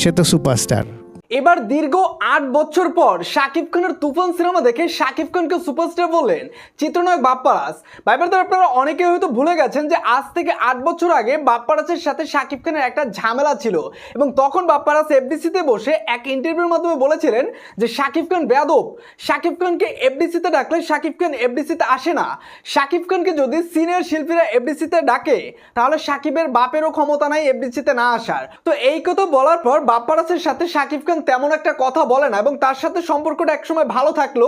সে তো সুপারস্টার। এবার দীর্ঘ আট বছর পর শাকিব খানের তুফান সিনেমা দেখে শাকিব খানকে সুপারস্টার বললেন চিত্রনায়ক বাপ্পারাজ। ভাইবারদের আপনারা অনেকে হয়তো ভুলে গেছেন যে আজ থেকে আট বছর আগে বাপ্পারাজের সাথে শাকিব খানের একটা ঝামেলা ছিল এবং তখন বাপ্পারাজ এফডিসিতে বসে এক ইন্টারভিউর মাধ্যমে বলেছিলেন যে শাকিব খান বেয়াদব। শাকিব খানকে এফডিসিতে ডাকলে শাকিব খান এফডিসিতে আসে না। শাকিব খানকে যদি সিনিয়র শিল্পীরা এফডিসিতে ডাকে, তাহলে শাকিবের বাপেরও ক্ষমতা নাই এফডিসিতে না আসার। তো এই কথা বলার পর বাপ্পারাজের সাথে শাকিব খান তেমন একটা কথা বলে না এবং তার সাথে সম্পর্কটা একসময় ভালো থাকল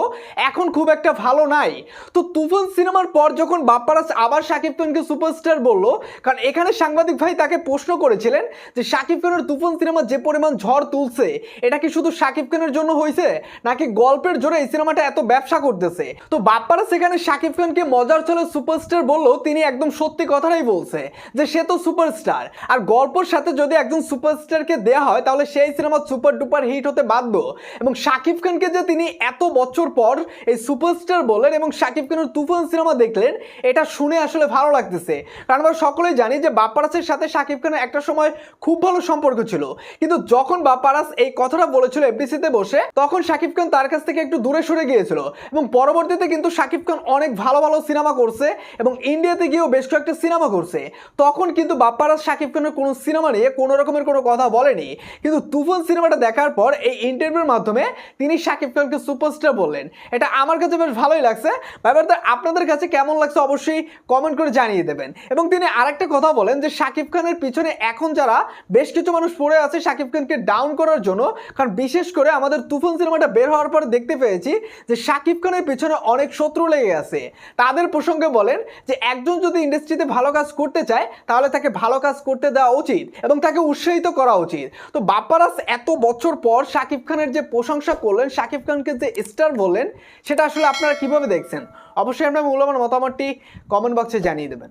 এখন খুব একটা ভালো নাই। তো তুফান সিনেমার পর যখন বাপ্পারাজ আবার শাকিব খানকে সুপারস্টার বলল, কারণ এখানে সাংবাদিক ভাই তাকে প্রশ্ন করেছিলেন যে শাকিব খানের তুফান সিনেমা যে পরিমাণ ঝড় তুলছে, এটা কি শুধু শাকিব খানের জন্য হয়েছে, নাকি গল্পের জোরে এই সিনেমাটা এত ব্যবসা করতেছে? তো বাপ্পারা সেখানে শাকিব খানকে মজার ছলে সুপারস্টার বলল তিনি একদম সত্যি কথাটাই বলছে, যে সে তো সুপারস্টার। আর গল্পর সাথে যদি একজন সুপারস্টারকে দেয়া হয়, তাহলে সেই সিনেমা সুপার ডুপার হিট হতে বাধ্য। এবং শাকিব খানকে যে তিনি এত বছর পর এই সুপারস্টার বললেন এবং শাকিব খানের তুফান সিনেমা দেখলেন, এটা শুনে আসলে ভালো লাগতেছে। কারণ আমরা সকলেই জানি যে বাপ্পারাসের সাথে শাকিব খানের একটা সময় খুব ভালো সম্পর্ক ছিল। কিন্তু যখন বাপ্পারাস এই কথাটা বলেছিল এফডিসিতে বসে, তখন শাকিব খান তার কাছ থেকে একটু দূরে সরে গিয়েছিল। এবং পরবর্তীতে কিন্তু শাকিব খান অনেক ভালো ভালো সিনেমা করছে এবং ইন্ডিয়াতে গিয়েও বেশ কয়েকটা সিনেমা করছে। তখন কিন্তু বাপ্পারাস শাকিব খানের কোনো সিনেমা নিয়ে কোনো রকমের কোনো কথা বলেনি। কিন্তু তুফান সিনেমাটা দেখার পর এই ইন্টারভিউর মাধ্যমে তিনি শাকিব খানকে সুপারস্টার বললেন। এটা আমার কাছে বেশ ভালোই লাগছে। ব্যাপারটা আপনাদের কাছে কেমন লাগছে অবশ্যই কমেন্ট করে জানিয়ে দেবেন। এবং তিনি আরেকটা কথা বলেন যে শাকিব খানের পিছনে এখন যারা বেশ কিছু মানুষ পড়ে আছে শাকিব খানকে ডাউন করার জন্য, কারণ বিশেষ করে আমাদের তুফান সিনেমাটা বের হওয়ার পর দেখতে পেয়েছি যে শাকিব খানের পিছনে অনেক শত্রু লেগে আছে। তাদের প্রসঙ্গে বলেন যে, একজন যদি ইন্ডাস্ট্রিতে ভালো কাজ করতে চায়, তাহলে তাকে ভালো কাজ করতে দেওয়া উচিত এবং তাকে উৎসাহিত করা উচিত। তো বাপ্পারাস এত বছর পর শাকিব খানের যে প্রশংসা করলেন, শাকিব খানকে যে স্টার বললেন, সেটা আসলে আপনারা কীভাবে দেখছেন? অবশ্যই আপনার মূল্যবান মতামতটি কমেন্ট বক্সে জানিয়ে দেবেন।